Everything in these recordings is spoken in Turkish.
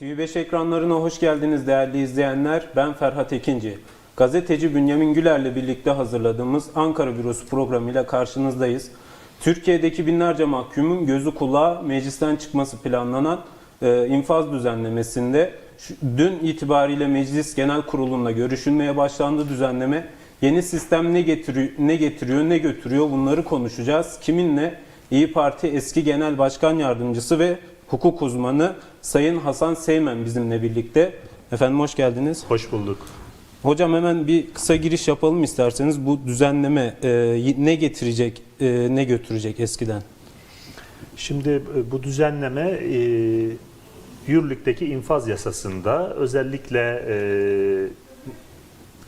TV5 ekranlarına hoş geldiniz değerli izleyenler. Ben Ferhat Ekinci. Gazeteci Bünyamin Güler'le birlikte hazırladığımız Ankara Bürosu programıyla karşınızdayız. Türkiye'deki binlerce mahkumun gözü kulağı meclisten çıkması planlanan e, infaz düzenlemesinde şu- dün itibariyle Meclis Genel Kurulu'nda görüşülmeye başlandı düzenleme. Yeni sistem ne getiriyor, ne getiriyor, ne götürüyor bunları konuşacağız. Kiminle? İyi Parti eski Genel Başkan Yardımcısı ve hukuk uzmanı Sayın Hasan Seymen bizimle birlikte. Efendim hoş geldiniz. Hoş bulduk. Hocam hemen bir kısa giriş yapalım isterseniz. Bu düzenleme e, ne getirecek, e, ne götürecek eskiden? Şimdi e, bu düzenleme e, yürürlükteki infaz yasasında özellikle e,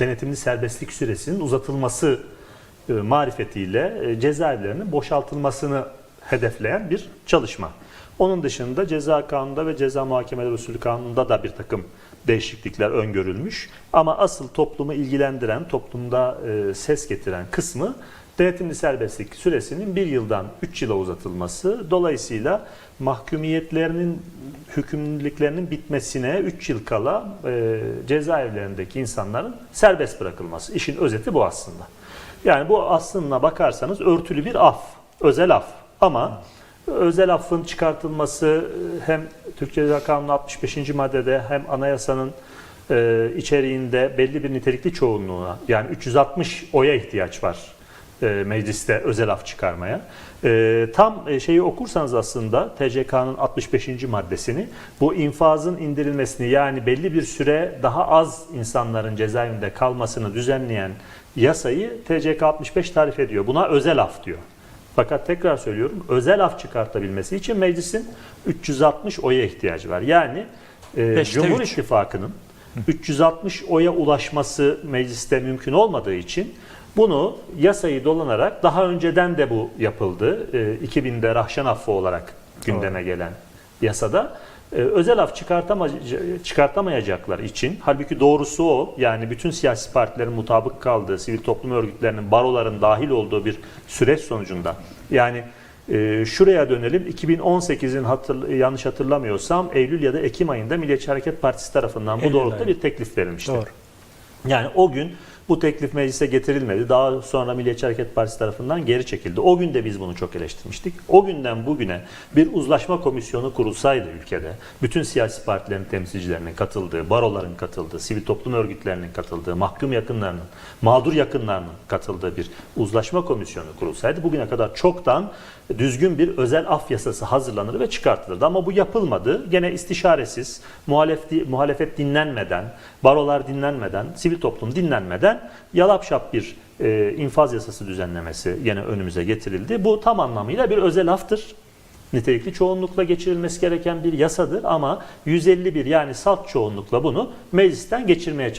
denetimli serbestlik süresinin uzatılması e, marifetiyle e, cezaevlerinin boşaltılmasını hedefleyen bir çalışma. Onun dışında ceza kanununda ve ceza muhakemeleri usulü kanununda da bir takım değişiklikler öngörülmüş. Ama asıl toplumu ilgilendiren, toplumda e, ses getiren kısmı denetimli serbestlik süresinin bir yıldan 3 yıla uzatılması. Dolayısıyla mahkumiyetlerinin, hükümlülüklerinin bitmesine 3 yıl kala e, cezaevlerindeki insanların serbest bırakılması. İşin özeti bu aslında. Yani bu aslına bakarsanız örtülü bir af, özel af. Ama özel affın çıkartılması e, hem Türk Ceza Kanunu 65. maddede hem anayasanın e, içeriğinde belli bir nitelikli çoğunluğuna yani 360 oya ihtiyaç var e, mecliste özel af çıkarmaya. E, tam e, şeyi okursanız aslında TCK'nın 65. maddesini bu infazın indirilmesini yani belli bir süre daha az insanların cezaevinde kalmasını düzenleyen yasayı TCK 65 tarif ediyor. Buna özel af diyor. Fakat tekrar söylüyorum özel af çıkartabilmesi için meclisin 360 oya ihtiyacı var. Yani e, Beşte Cumhur üç. İttifakı'nın 360 oya ulaşması mecliste mümkün olmadığı için bunu yasayı dolanarak daha önceden de bu yapıldı. E, 2000'de Rahşan Affı olarak gündeme gelen yasada e, özel af çıkartama, çıkartamayacaklar için halbuki doğrusu o yani bütün siyasi partilerin mutabık kaldığı sivil toplum örgütlerinin baroların dahil olduğu bir süreç sonucunda yani e, şuraya dönelim 2018'in hatır, yanlış hatırlamıyorsam Eylül ya da Ekim ayında Milliyetçi Hareket Partisi tarafından bu Eylül doğrultuda ayı. bir teklif verilmişti. Doğru. Yani o gün bu teklif meclise getirilmedi. Daha sonra Milliyetçi Hareket Partisi tarafından geri çekildi. O gün de biz bunu çok eleştirmiştik. O günden bugüne bir uzlaşma komisyonu kurulsaydı ülkede, bütün siyasi partilerin temsilcilerinin katıldığı, baroların katıldığı, sivil toplum örgütlerinin katıldığı, mahkum yakınlarının, mağdur yakınlarının katıldığı bir uzlaşma komisyonu kurulsaydı bugüne kadar çoktan düzgün bir özel af yasası hazırlanır ve çıkartılırdı. Ama bu yapılmadı. Gene istişaresiz, muhalef, muhalefet dinlenmeden, barolar dinlenmeden, sivil toplum dinlenmeden yalapşap bir e, infaz yasası düzenlemesi yine önümüze getirildi. Bu tam anlamıyla bir özel aftır. Nitelikli çoğunlukla geçirilmesi gereken bir yasadır ama 151 yani salt çoğunlukla bunu meclisten geçirmeye